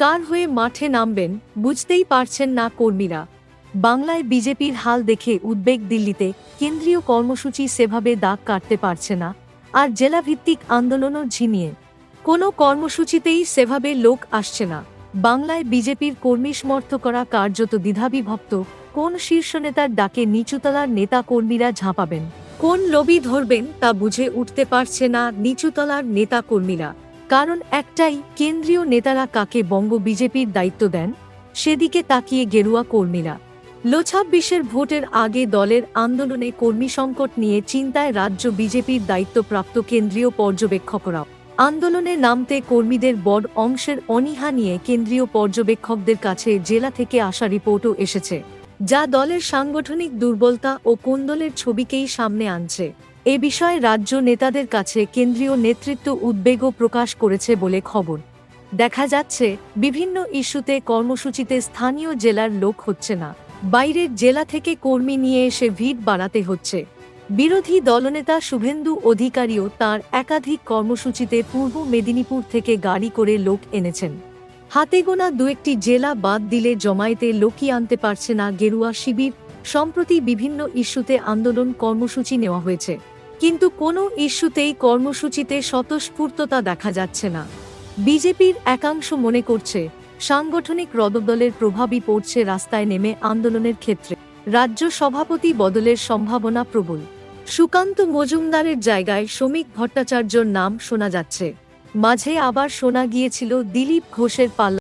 কার হয়ে মাঠে নামবেন বুঝতেই পারছেন না কর্মীরা। বাংলায় বিজেপির হাল দেখে উদ্বেগ দিল্লিতে, কেন্দ্রীয় কর্মসূচি সেভাবে দাগ কাটতে পারছে না। আর জেলাভিত্তিক আন্দোলনও ঝিমিয়ে। কোনো কর্মসূচিতেই সেভাবে লোক আসছে না। বাংলায় বিজেপির কর্মী সমর্থ করা কার্যত দ্বিধাবিভক্ত, কোন শীর্ষ নেতার ডাকে নিচুতলার নেতা কর্মীরা ঝাঁপাবেন? কোন লবি ধরবেন তা বুঝে উঠতে পারছে না নিচুতলার নেতা কর্মীরা কারণ একটাই, কেন্দ্রীয় নেতারা কাকে বঙ্গ বিজেপির দায়িত্ব দেন, সেদিকে তাকিয়ে গেরুয়া কর্মীরা। লোছাব্বিশের ভোটের আগে দলের আন্দোলনে কর্মী সংকট নিয়ে চিন্তায় রাজ্য বিজেপির দায়িত্বপ্রাপ্ত কেন্দ্রীয় পর্যবেক্ষকরা আন্দোলনে নামতে কর্মীদের বড় অংশের অনীহা নিয়ে কেন্দ্রীয় পর্যবেক্ষকদের কাছে জেলা থেকে আসা রিপোর্টও এসেছে, যা দলের সাংগঠনিক দুর্বলতা ও কোন্দলের ছবিকেই সামনে আনছে। এ বিষয়ে রাজ্য নেতাদের কাছে কেন্দ্রীয় নেতৃত্ব উদ্বেগও প্রকাশ করেছে বলে খবর। দেখা যাচ্ছে, বিভিন্ন ইস্যুতে কর্মসূচিতে স্থানীয় জেলার লোক হচ্ছে না। বাইরের জেলা থেকে কর্মী নিয়ে এসে ভিড় বাড়াতে হচ্ছে। বিরোধী দলনেতা শুভেন্দু অধিকারীও তার একাধিক কর্মসূচিতে পূর্ব মেদিনীপুর থেকে গাড়ি করে লোক এনেছেন। হাতে গোনা দু একটি জেলা বাদ দিলে জমায়েতে লোকই আনতে পারছে না, গেরুয়া শিবির সম্প্রতি বিভিন্ন ইস্যুতে আন্দোলন কর্মসূচি নেওয়া হয়েছে। কিন্তু কোনো ইস্যুতেই কর্মসূচিতে স্বতঃস্ফূর্ততা দেখা যাচ্ছে না। বিজেপির একাংশ মনে করছে, সাংগঠনিক রদবদলের প্রভাবই পড়ছে রাস্তায় নেমে আন্দোলনের ক্ষেত্রে। রাজ্য সভাপতি বদলের সম্ভাবনা প্রবল। সুকান্ত মজুমদারের জায়গায় শ্রমিক ভট্টাচার্যর নাম শোনা যাচ্ছে। মাঝে আবার শোনা গিয়েছিল দিলীপ ঘোষের পাল্লা।